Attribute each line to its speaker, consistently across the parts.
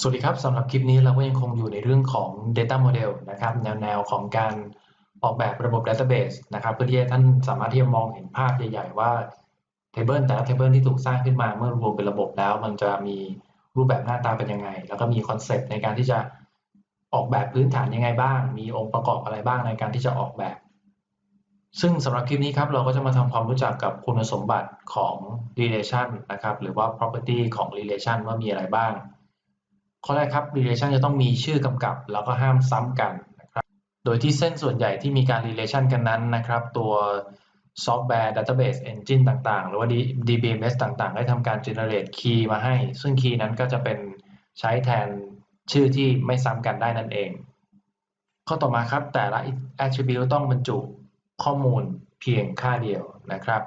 Speaker 1: สวัสดีครับสำหรับคลิปนี้เราก็ยังคงอยู่ในเรื่องของ Data Model นะครับ แนวแนวของการออกแบบระบบ Database นะครับ เพื่อที่ท่านสามารถที่จะมองเห็นภาพใหญ่ๆว่า Table แต่ละ Table ที่ถูกสร้างขึ้นมาเมื่อรวมเป็นระบบแล้ว มันจะมีรูปแบบหน้าตาเป็นยังไง แล้วก็มีคอนเซปต์ในการที่จะออกแบบพื้นฐานยังไงบ้าง มีองค์ประกอบอะไรบ้างในการที่จะออกแบบ ซึ่งสำหรับคลิปนี้ครับเราก็จะมาทำความรู้จักกับคุณสมบัติของ relation นะครับหรือว่า property ของ relation ว่ามีอะไรบ้าง ข้อแรกครับ relation จะต้องมีชื่อกำกับ แล้วก็ห้ามซ้ำกันนะครับ โดยที่เส้นส่วนใหญ่ที่มีการ relation กันนั้นนะครับ ตัวซอฟต์แวร์ database engine ต่างๆ หรือว่า DBMS ต่างๆ ได้ทำการ generate key มาให้ ซึ่ง key นั้นก็จะเป็นใช้แทนชื่อที่ไม่ซ้ำกันได้นั่นเอง ข้อต่อมาครับแต่ละ attribute ต้องบรรจุข้อมูลเพียงค่าเดียวนะครับ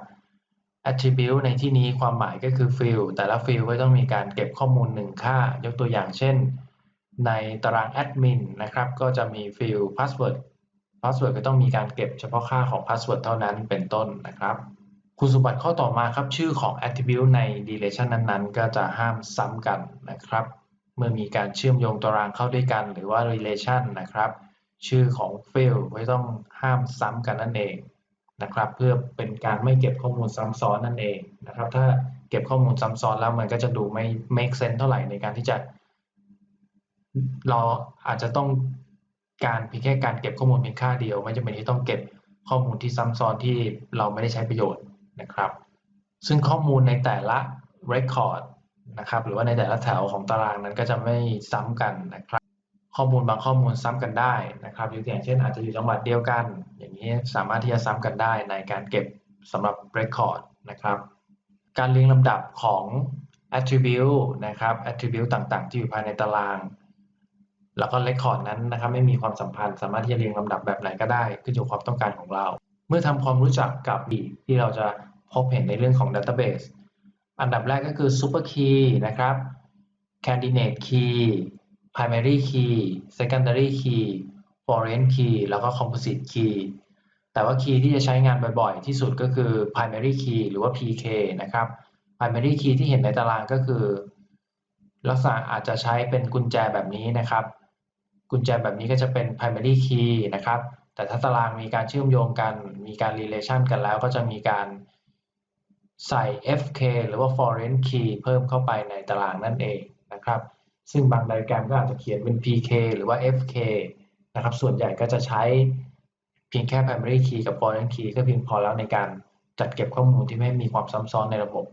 Speaker 1: attribute ในที่นี้ความหมายก็คือ field แต่ละ field ก็ต้องมีการเก็บข้อมูลหนึ่งค่า ยกตัวอย่างเช่น ในตาราง admin นะครับ ก็จะมี field password password ก็ต้องมีการเก็บเฉพาะค่าของ password เท่านั้นเป็นต้นนะครับ คุณสมบัติข้อต่อมาครับ ชื่อของ attribute ใน relation นั้นๆ ก็จะห้ามซ้ำกันนะครับ เมื่อมีการเชื่อมโยงตารางเข้าด้วยกันหรือว่า relation นะครับ ชื่อของ field ไม่ต้องห้ามซ้ำกันนั่นเอง นะครับ เพื่อเป็นการไม่เก็บข้อมูลซ้ำซ้อนนั่นเองนะครับ ถ้าเก็บข้อมูลซ้ำซ้อนแล้วมันก็จะดูไม่ make sense เท่าไหร่ในการที่จะ เราอาจจะต้องการเพียงแค่การเก็บข้อมูลเพียงค่าเดียว ไม่จำเป็นที่ต้องเก็บข้อมูลที่ซ้ำซ้อนที่เราไม่ได้ใช้ประโยชน์นะครับ ซึ่งข้อมูลในแต่ละ record นะครับ หรือว่าในแต่ละแถวของตารางนั้นก็จะไม่ซ้ำกันนะครับ ข้อมูลบางข้อมูลซ้ำกันได้นะครับยกตัวอย่างเช่นอาจจะอยู่จังหวัดเดียวกัน อย่างนี้สามารถที่จะซ้ำกันได้ในการเก็บสำหรับ record นะครับ การเรียงลำดับของ attribute นะครับ attribute ต่างๆ ที่อยู่ภายในตาราง แล้วก็ record นั้นนะครับไม่มีความสัมพันธ์ สามารถที่จะเรียงลำดับแบบไหนก็ได้ขึ้นอยู่ความต้องการของเรา เมื่อทำความรู้จักกับที่เราจะพบเห็นในเรื่องของ database อันดับแรกก็คือ super key นะครับ candidate key primary key secondary key foreign key แล้วก็ composite key แต่ว่า key ที่จะใช้งานบ่อยๆ ที่สุดก็คือ primary key หรือว่า PK นะครับ primary key ที่เห็นในตารางก็คือ ลักษณะอาจจะใช้เป็นกุญแจแบบนี้นะครับ กุญแจแบบนี้ก็จะเป็น primary key นะครับ แต่ถ้าตารางมีการเชื่อมโยงกัน มีการ relation กันแล้วก็จะมีการใส่ FK หรือว่า foreign key เพิ่มเข้าไปในตารางนั่นเองนะครับ ซึ่งบางไดอะแกรมก็อาจจะเขียนเป็น PK หรือว่า FK นะครับ ส่วนใหญ่ก็จะใช้เพียงแค่ primary key กับ foreign key ก็เพียงพอแล้วในการจัดเก็บข้อมูลที่ไม่มีความซ้ำซ้อนในระบบ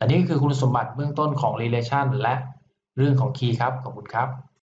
Speaker 1: อันนี้คือคุณสมบัติเบื้องต้นของ relation และเรื่องของ key ครับ ขอบคุณครับ